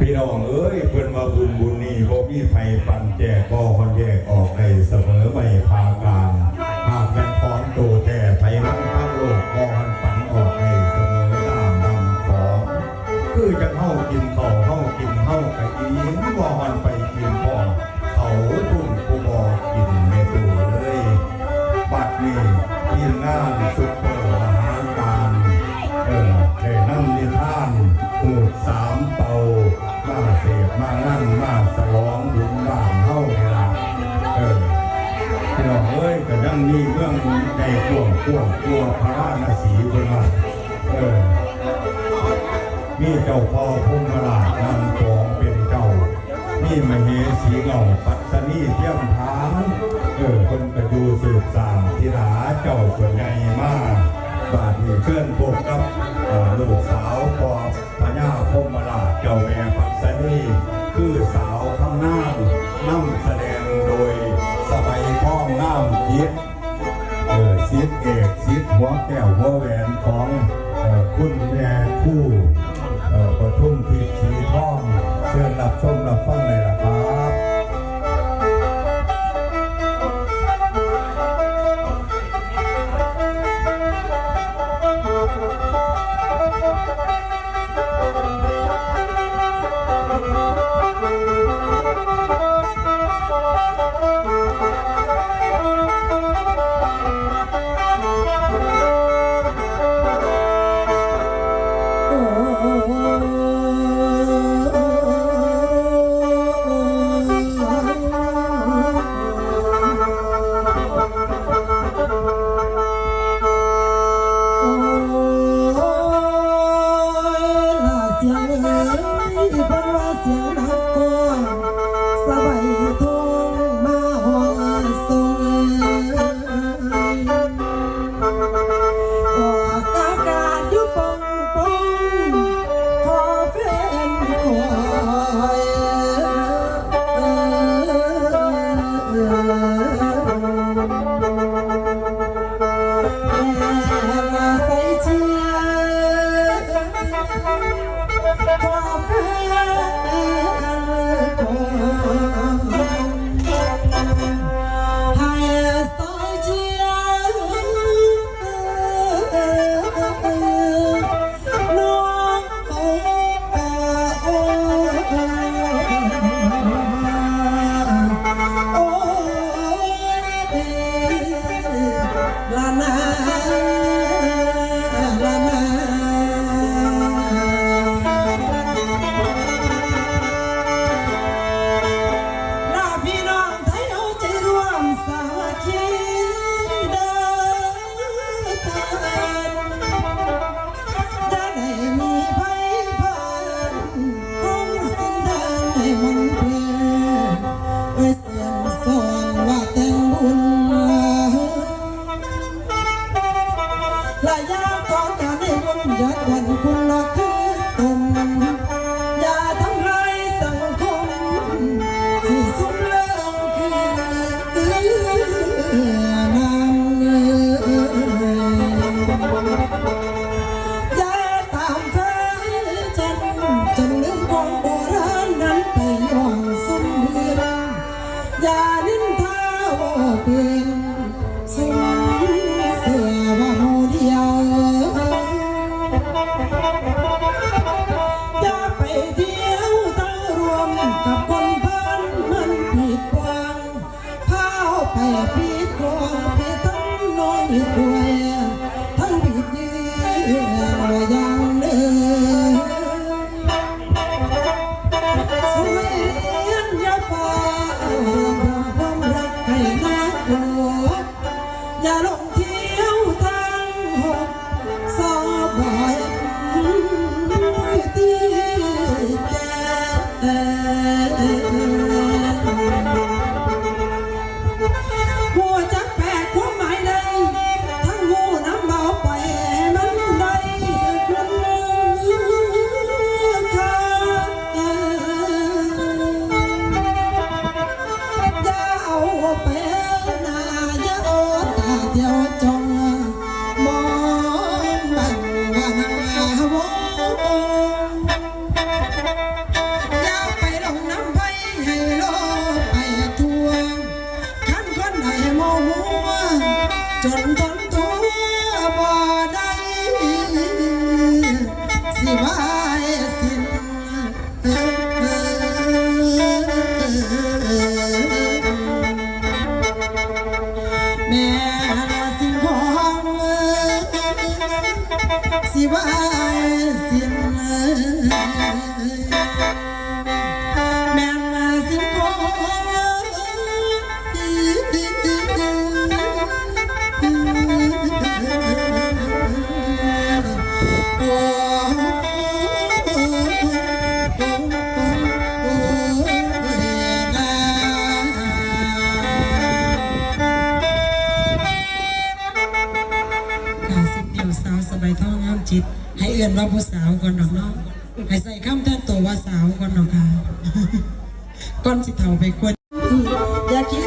พี่น้องเอ้ยเพื่อนมาบุญบุญนี่ผมมีไฟปันแจกก็คอนแจกออก มีเรื่องใดกลัวกลัวกลัวพระราชสีเป็นว่าเออมีเจ้าพ่อพุ่มราชนำกองเป็นเจ้านี่มเหสีเงาปัตตนีเที่ยงทางเออคนไปดูสืบสามทิหลาเจ้าส่วนใหญ่มากบาทนี้เคลื่อนพวกกับลูก Yeah. there. God นอกเนาะให้ใส่ข้ามแทนตัวว่าสาวก่อนดอกค่ะก้อนสิเทาไปควรอย่าคิ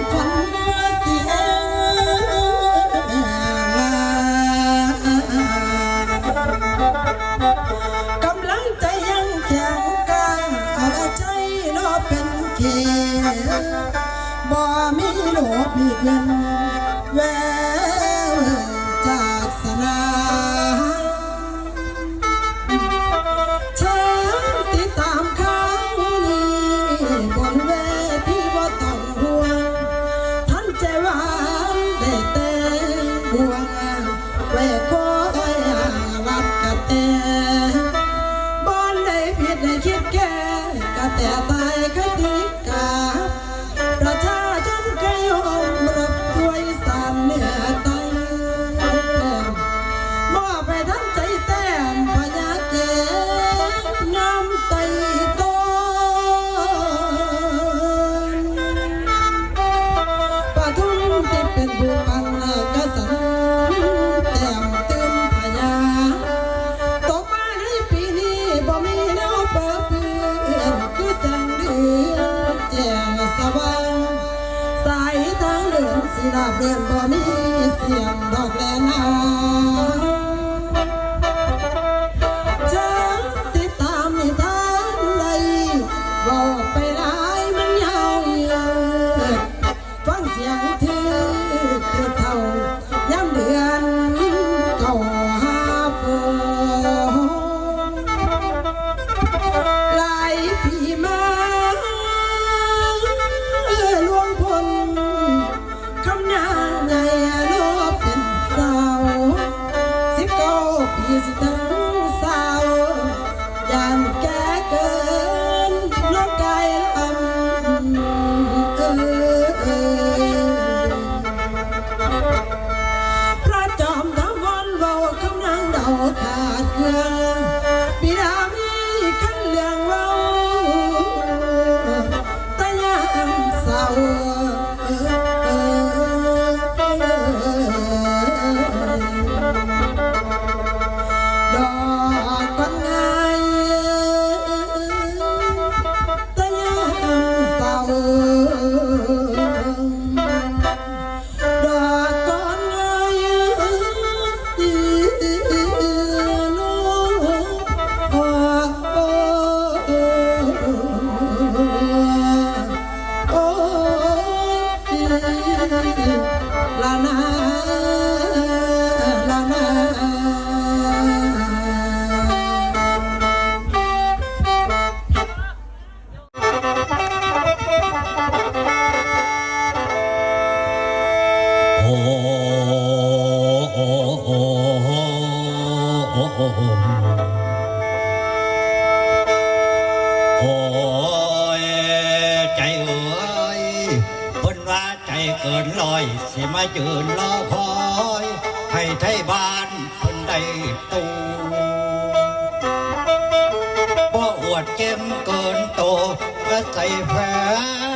ไปแพ้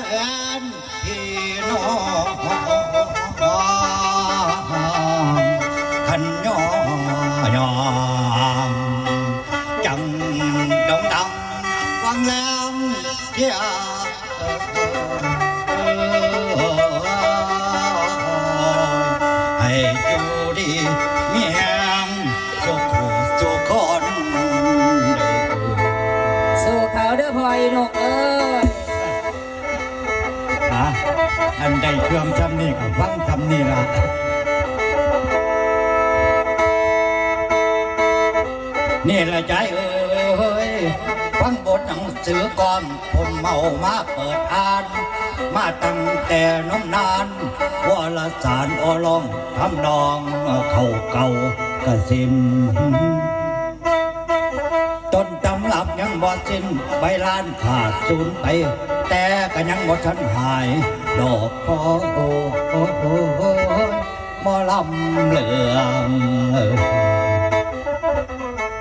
ำนี่ละนี่ละใจเอ้ยฟังบทหนังสือก่อนผมเมามาเปิดอ่าน มาตั้งแต่น้องนานวารสารอลองทำนองเข่าเก่ากระซินจนจำหลับยังบอดสิ้นใบลานขาดสูญไป แต่ก็ยังบอดฉันหาย ดอกพอโอ้โอโอโอ้หมอลำเหลือง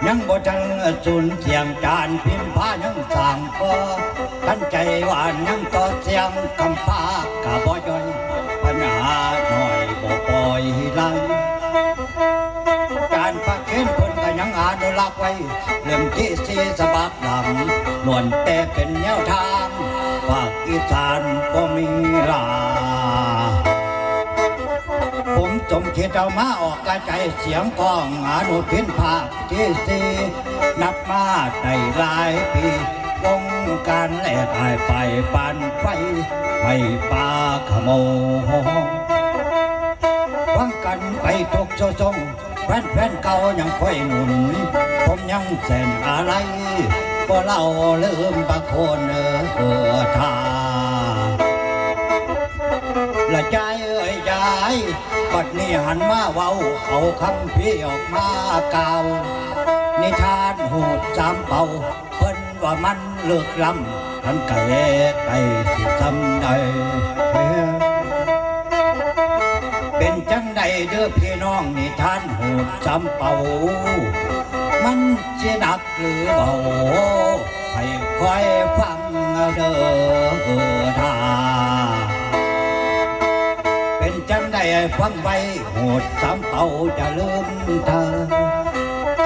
ยังบ่ทันสูญเสียงจานพิมพ์ายังสร้างก็ทันใจหวานยังต่อเสียงคำพากะบ่ย่อยปัญหาหน่อยบ่ปล่อยไหลการประเคนคนก็ยังอนุรักษ์ไว้เรื่องที่สีสบับดำล้วนแต่เป็นแนวทาง ภาคอีสานก็มีลาผมจมคิดเอามาออกกระจายเสียงกองอนุทินภาคที่สีนับมาได้หลายปีวงการแหลกหายไปปานไฟไม่ปาขโมยฟังกันไปทุกโซจงแฟนแฟนเก่ายังค่อยหนุน ผมยังแสนอะไรก็เล่าลืมบางคนเออ เออทาละใจเอ่ยยายบัดนี้หันมาเว้าเอาคำพี่ออกมาเก่านิทานหูดจำเป่าเพิ่นว่ามันเลิกลำทันไก่ไก่สิทำได้เป็นจังใดเด้อพี่น้องนี่ท่านโหดจำเป่ามันจะหนักหรือเบาให้คอยฟัง เด้อทาเป็นจังใดฟังไว้โหดจำเป่าจะลืมเธอ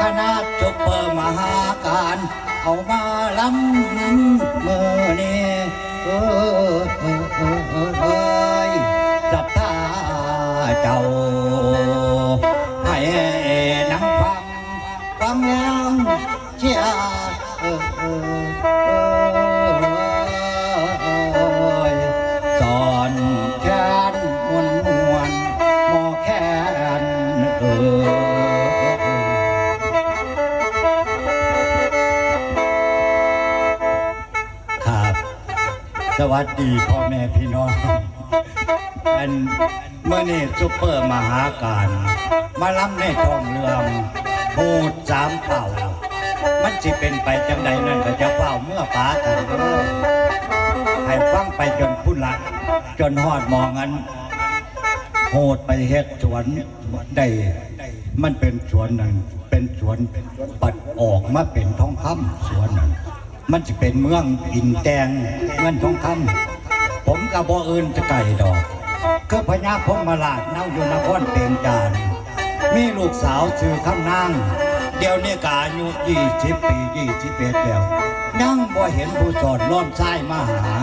คณะจุปเปอร์มหาการเอามาล้ำเมื่อนี้เออเออเออเออเอยศรัทธาเจ้า สวัสดีพ่อแม่พี่น้องอันเมื่อนี่ซุปเปอร์มหาการ มาล้ำในทองเรืองพูดสามเป่า มันจะเป็นไปจังใดนั่นก็จะเฝ้าเมื่อป้ากันให้ฟังไปจนพุ่นละจนหอดมองอันโหดไปเฮ็ดสวนได้มันเป็นสวนนั้นเป็นสวนปัดออกมาเป็นทองคำสวนนั้น มันจะเป็นเมืองอินแดงเงินทองคำผมกับบ่อื่นจะไก่ดอกก็พญาพมาลาดเน่าอยู่นครเปงจานมีลูกสาวชื่อคำนางเดี๋ยวนี้กาอายุยี่สิบปียี่สิบเอ็ดแล้วยังบ่เห็นผู้สอนล้อมซ้ายมาหา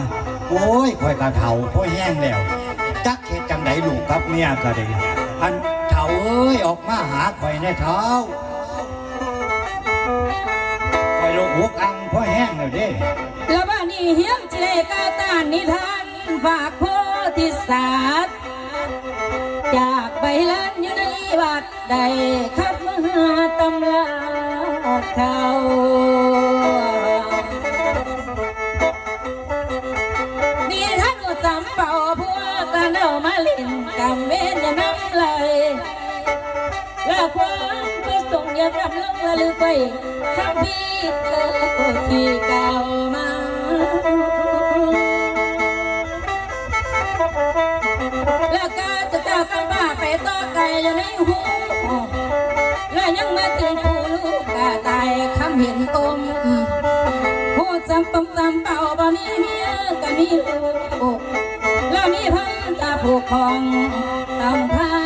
โอ้ยคอยกระเถาพ่อแห้งแล้ว จักเหตุจังไดลูกกับเมียก็ได้อันเถาเอ้ยออกมาหาข่อยในเท้าข่อ ลูกหุกอังพ่อแห้งแล้วเด้แล้วบ้านี้เฮียมเจกาตานนิทานฝากโพธิสัตว์จากใบลานอยู่ในวัดใดขับมหาตำลาเขานี่ท่านอุตมเป่าพวกกันเอามาเล่นกำเวนอย่าน้ำไหลและความ ประสงค์อย่ารำลงระลึกไปคำพี่เธอที่เก่ามาแล้วก็จะก้ากันบ้าไปต่อไกลอยู่ในหูและยังมาถึงผู้ลูกกาตายคำเห็นอมพูดซ้ำตำซ้ำเป่าบ่มีเมียก็มีลูกแล้วมีพันตาผูกคองตำพา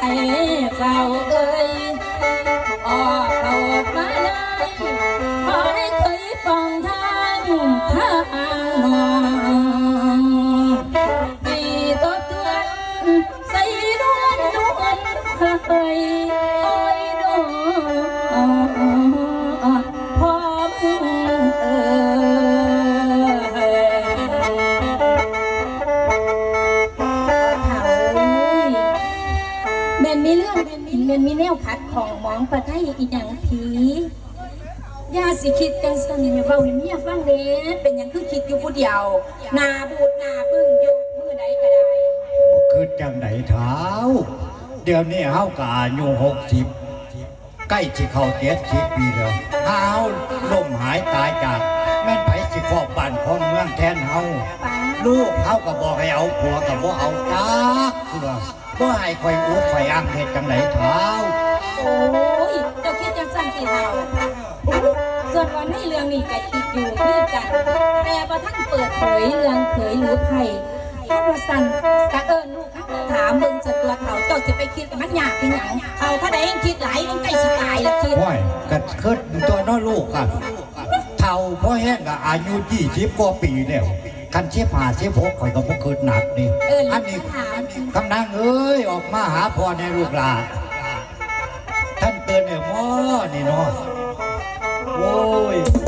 เฝ้าเอ้ยออกออกมาเลย องประไทยอีหยังผีย่าสิคิดจังสันอย่าเว้าให้เมียฟังเด้เป็นหยังคือคิดอยู่ผู้เดียวหนาบูดหน้าบึ้งอยู่มือใดก็ได้คือจังไหนเท้าเดี๋ยวนี้เฮากะอายุหกสิบใกล้สิเข้าเจ็ดสิบปีแล้วเฮาล่มหายตายจากแม่นไผสิครอบบ้านของเมืองแทนเฮาป้าลูกเขาก็บอกให้เอาผัวกับบ่เอาจ้าคือว่าบ่ให้คอยอุดคอยอังเฮ็ดจังไหนเท้าโอ้ เท่าส่วนวันนี้เรื่องนี้ก็คิดอยู่คือกัน แต่ว่าท่านเปิดเผยเรื่องเผยหรือไผ่ถ้าว่าสันกะเอิญลูกถามเบิ่งจะตัวเขาเจ้าจะไปคิดกับมันยากที่หยังเอาถ้าได้ยังคิดหลายมันใกล้สิตายแล้วคิดห้อยก็คิดตัวน้อยลูกกันเท่าพ่อแห้งก็อายุยี่สิบกว่าปีแล้วคันเชฟหาเชฟพกข่อยก็บ่คิดหนักนี่เอออันนี้ถามกำนังเอ้ยออกมาหาพ่อในลูกหลาน นี่เนาะโว้ย